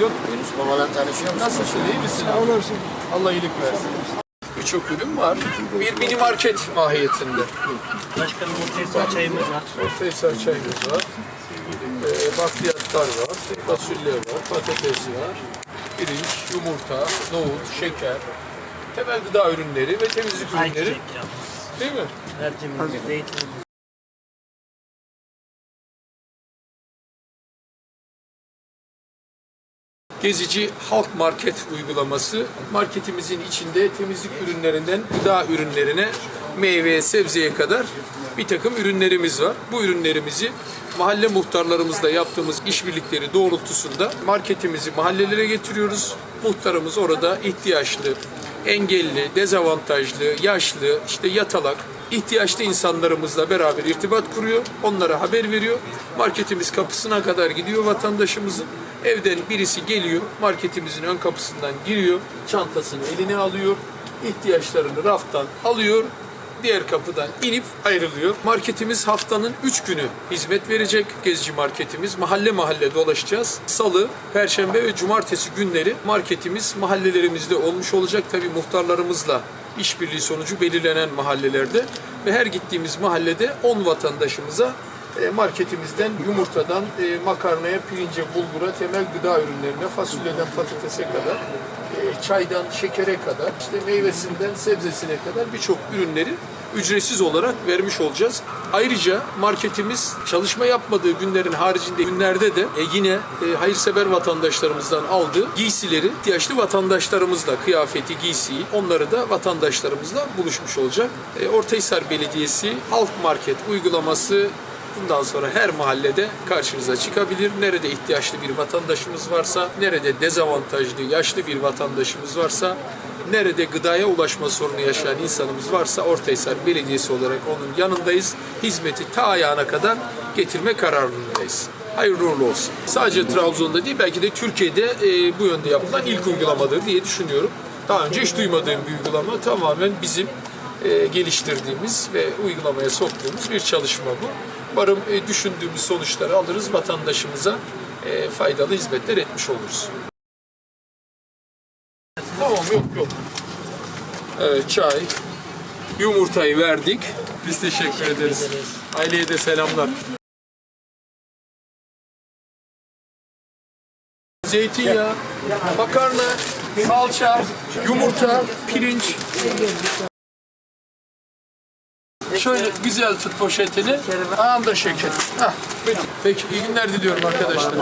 Yok. Yunus Baba'la tanışıyor musun? Nasılsın? iyi misin? Olursun. Allah iyilik versin. Birçok ürün var. Bir mini market mahiyetinde. Başkanım ortaya çayımız var. Orta Hisar çayımız var. Ee, bakliyatlar var. Fasulye var. Patates var. Pirinç, yumurta, nohut, şeker. Temel gıda ürünleri ve temizlik ürünleri. Ayçiçek yağı, Değil mi? mercimek, zeytin. Gezici Halk Market uygulaması marketimizin içinde temizlik ürünlerinden gıda ürünlerine meyveye, sebzeye kadar bir takım ürünlerimiz var. Bu ürünlerimizi mahalle muhtarlarımızla yaptığımız işbirlikleri doğrultusunda marketimizi mahallelere getiriyoruz. Muhtarımız orada ihtiyaçlı, engelli, dezavantajlı, yaşlı, işte yatalak, ihtiyaçlı insanlarımızla beraber irtibat kuruyor. Onlara haber veriyor. Marketimiz kapısına kadar gidiyor vatandaşımızın. Evden birisi geliyor, marketimizin ön kapısından giriyor, çantasını eline alıyor, ihtiyaçlarını raftan alıyor, diğer kapıdan inip ayrılıyor. Marketimiz haftanın 3 günü hizmet verecek. Gezici marketimiz mahalle mahalle dolaşacağız. Salı, perşembe ve cumartesi günleri marketimiz mahallelerimizde olmuş olacak. Tabii muhtarlarımızla işbirliği sonucu belirlenen mahallelerde ve her gittiğimiz mahallede 10 vatandaşımıza marketimizden yumurtadan e, makarnaya, pirince, bulgura, temel gıda ürünlerine, fasulyeden patatese kadar, e, çaydan şekere kadar, işte meyvesinden sebzesine kadar birçok ürünleri ücretsiz olarak vermiş olacağız. Ayrıca marketimiz çalışma yapmadığı günlerin haricinde günlerde de e, yine e, hayırsever vatandaşlarımızdan aldığı giysileri ihtiyaçlı vatandaşlarımızla kıyafeti, giysiyi onları da vatandaşlarımızla buluşmuş olacak. E, Ortahisar Belediyesi Halk Market uygulaması Bundan sonra her mahallede karşınıza çıkabilir. Nerede ihtiyaçlı bir vatandaşımız varsa, nerede dezavantajlı, yaşlı bir vatandaşımız varsa, nerede gıdaya ulaşma sorunu yaşayan insanımız varsa Ortahisar Belediyesi olarak onun yanındayız. Hizmeti ta ayağına kadar getirme kararlılığındayız. Hayırlı uğurlu olsun. Sadece Trabzon'da değil belki de Türkiye'de e, bu yönde yapılan ilk uygulamadır diye düşünüyorum. Daha önce hiç duymadığım bir uygulama tamamen bizim e, geliştirdiğimiz ve uygulamaya soktuğumuz bir çalışma bu. Umarım e, düşündüğümüz sonuçları alırız, vatandaşımıza e, faydalı hizmetler etmiş oluruz. Tamam, yok yok. Evet, çay, yumurtayı verdik. Biz teşekkür ederiz. Aileye de selamlar. Zeytinyağı, makarna, salça, yumurta, pirinç. Şöyle güzel tut poşetini. Anda şeker. Hah. Peki iyi günler diliyorum arkadaşlar.